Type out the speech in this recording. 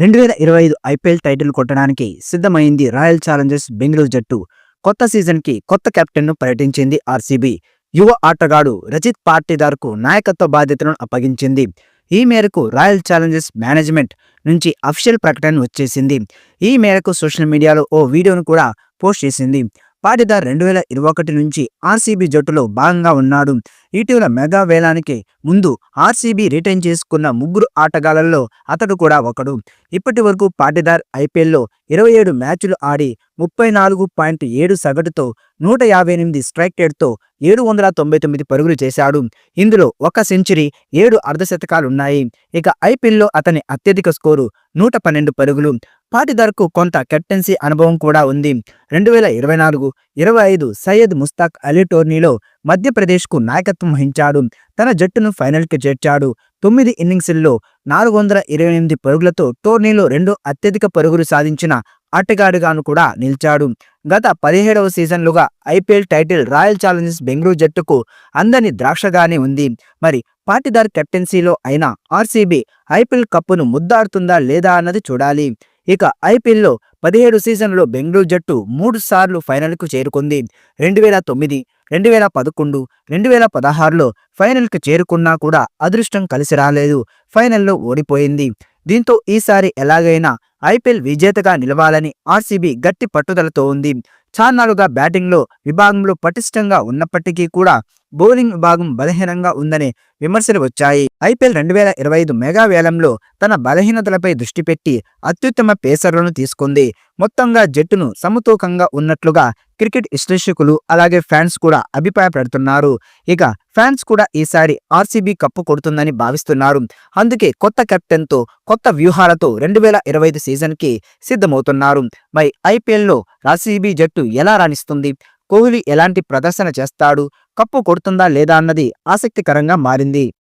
రెండు వేల ఇరవై ఐదు ఐపీఎల్ టైటిల్ కొట్టడానికి సిద్ధమైంది రాయల్ ఛాలెంజర్స్ బెంగళూరు జట్టు. కొత్త సీజన్కి కొత్త కెప్టెన్ను పర్యటించింది ఆర్సీబీ. యువ ఆటగాడు రజిత్ పాటీదార్కు నాయకత్వ బాధ్యతలను అప్పగించింది. ఈ మేరకు రాయల్ ఛాలెంజర్స్ మేనేజ్మెంట్ నుంచి అఫీషియల్ ప్రకటన వచ్చేసింది. ఈ మేరకు సోషల్ మీడియాలో ఓ వీడియోను కూడా పోస్ట్ చేసింది. పాటిదార్ రెండు వేల ఇరవై ఒకటి నుంచి ఆర్సీబీ జట్టులో భాగంగా ఉన్నాడు. ఇటీవల మెగా వేలానికి ముందు ఆర్సీబీ రిటైన్ చేసుకున్న ముగ్గురు ఆటగాళ్ళలో అతడు కూడా ఒకడు. ఇప్పటి వరకు పాటిదార్ ఐపీఎల్లో ఇరవై ఏడు మ్యాచ్లు ఆడి ముప్పై నాలుగు పాయింట్ ఏడు సగటుతో నూట యాభై ఎనిమిది స్ట్రైక్ రేట్తో ఏడు వందల తొంభై తొమ్మిది పరుగులు చేశాడు. ఇందులో ఒక సెంచరీ ఏడు అర్ధశతకాలున్నాయి ఇక ఐపీఎల్లో అతని అత్యధిక స్కోరు నూట పన్నెండు పరుగులు. పాటిదార్కు కొంత కెప్టెన్సీ అనుభవం కూడా ఉంది. రెండు వేల ఇరవై నాలుగు ఇరవై ఐదు సయ్యద్ ముస్తాక్ అలీ టోర్నీలో మధ్యప్రదేశ్కు నాయకత్వం వహించాడు. తన జట్టును ఫైనల్కి చేర్చాడు. తొమ్మిది ఇన్నింగ్స్ల్లో నాలుగు వందల ఇరవై ఎనిమిది పరుగులతో టోర్నీలో రెండు అత్యధిక పరుగులు సాధించిన ఆటగాడుగాను కూడా నిలిచాడు. గత పదిహేడవ సీజన్లుగా IPL title Royal Challengers Bengaluru జట్టుకు అందని ద్రాక్షగానే ఉంది. మరి పాటిదార్ కెప్టెన్సీలో అయిన ఆర్సీబీ ఐపీఎల్ కప్పును ముద్దాడుతుందా లేదా అన్నది చూడాలి. ఇక ఐపీఎల్లో పదిహేడు సీజన్లో బెంగళూరు జట్టు మూడు సార్లు ఫైనల్కు చేరుకుంది. రెండు వేల తొమ్మిది రెండు వేల పదకొండు రెండు వేల పదహారులో ఫైనల్కు చేరుకున్నా కూడా అదృష్టం కలిసి రాలేదు. ఫైనల్లో ఓడిపోయింది. దీంతో ఈసారి ఎలాగైనా ఐపీఎల్ విజేతగా నిలవాలని ఆర్సీబీ గట్టి పట్టుదలతో ఉంది. చాన్నాలుగా బ్యాటింగ్లో విభాగంలో పటిష్టంగా ఉన్నప్పటికీ కూడా బౌలింగ్ విభాగం బలహీనంగా ఉందనే విమర్శలు వచ్చాయి. ఐపీఎల్ రెండు వేల ఇరవై ఐదు మెగా వేలంలో తన బలహీనతలపై దృష్టి పెట్టి అత్యుత్తమ పేసర్లను తీసుకుంది. మొత్తంగా జట్టును సమతూకంగా ఉన్నట్లుగా క్రికెట్ విశ్లేషకులు అలాగే ఫ్యాన్స్ కూడా అభిప్రాయపడుతున్నారు. ఇక ఫ్యాన్స్ కూడా ఈసారి ఆర్సీబీ కప్పు కొడుతుందని భావిస్తున్నారు. అందుకే కొత్త కెప్టెన్తో కొత్త వ్యూహాలతో రెండు వేల ఇరవై ఐదు సీజన్కి సిద్ధమవుతున్నారు. మరి ఐపీఎల్లో ఆర్సీబీ జట్టు ఎలా రాణిస్తుంది? కోహ్లీ ఎలాంటి ప్రదర్శన చేస్తాడు? కప్పు కొడుతుందా లేదా అన్నది ఆసక్తికరంగా మారింది.